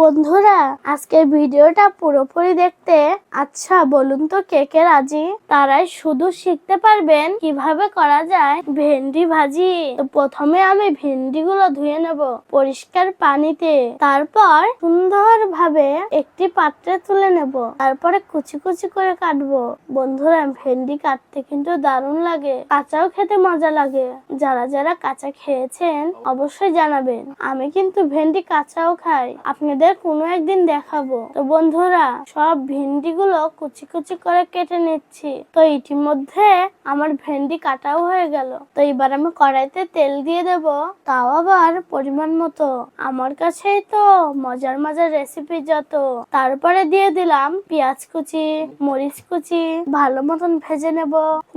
বন্ধুরা, আজকের ভিডিওটা পুরোপুরি দেখতে। আচ্ছা বলুন তো কে কে রাজি? তারাই শুধু শিখতে পারবেন কীভাবে করা যায় ভেন্ডি ভাজি। তো প্রথমে আমি ভেন্ডিগুলো ধুয়ে নেব পরিষ্কার পানিতে। তারপর সুন্দর ভাবে একটি পাত্রে তুলে নেব। তারপরে কুচি কুচি করে কাটবো। বন্ধুরা, ভেন্ডি কাটতে কিন্তু দারুণ লাগে। কাঁচাও খেতে মজা লাগে। যারা যারা কাঁচা খেয়েছেন, অবশ্যই জানাবেন। আমি কিন্তু ভেন্ডি কাঁচাও খাই। আপনাদের কোনো একদিন দেখাবো। তো বন্ধুরা, সব ভেন্ডি গুলো কুচি কুচি করে কেটে নিচ্ছি। তো ইতিমধ্যে আমার ভেন্ডি কাটাও হয়ে গেল। তো এবার আমি কড়াইতে তেল দিয়ে দেব। তাও আবার পরিমাণ মতো। আমার কাছেই তো মজার মজার রেসিপি যত। তারপরে দিয়ে দিলাম পেঁয়াজ কুচি, মরিচ কুচি, ভালো মতন ভেজে নেব,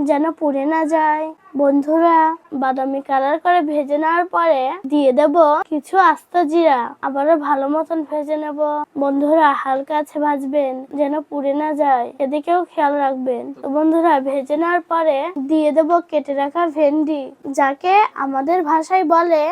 যেন পুড়ে না যায়। বন্ধুরা, বাদামি কালার করে ভেজে নেওয়ার পরে দিয়ে দেব কিছু আস্ত জিরা। আবারও ভালো মতন ভেজে নেব। বন্ধুরা, হালকা আছে ভাজবেন যেন পুড়ে না যায়। এদিকেও খেয়াল রাখবেন। তো বন্ধুরা, ভেজে নেওয়ার পরে দিয়ে দেব কেটে রাখা ভেন্ডি, যাকে আমাদের ভাষায় বলে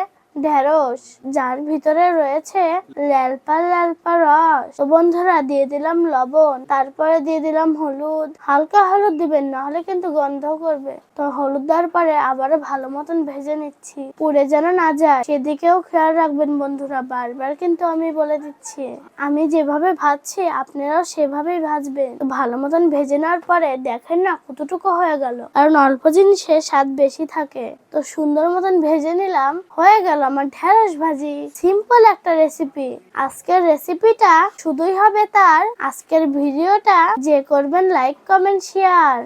ঢেঁড়স, যার ভিতরে রয়েছে ল্যালপা ল্যালপা রস। তো বন্ধুরা, দিয়ে দিলাম লবণ, তারপরে দিয়ে দিলাম হলুদ। হালকা হলুদ দিবেন না হলে কিন্তু গন্ধ করবে। তো হলুদ দেওয়ার পরে আবারও ভালো মতন ভেজে নিচ্ছি। পুড়ে যেন না যায়, সেদিকেও খেয়াল রাখবেন বন্ধুরা, বারবার কিন্তু আমি বলে দিচ্ছি। আমি যেভাবে ভাজছি, আপনারাও সেভাবেই ভাজবেন। ভালো মতন ভেজে নেওয়ার পরে দেখেন না কতটুকু হয়ে গেল। কারণ অল্প জিনিসে স্বাদ বেশি থাকে। তো সুন্দর মতন ভেজে নিলাম, হয়ে গেল আমার ঢেঁড়স ভাজি। সিম্পল একটা রেসিপি আজকের রেসিপিটা শুধুই হবে তার। আজকের ভিডিওটা যে করবেন লাইক কমেন্ট শেয়ার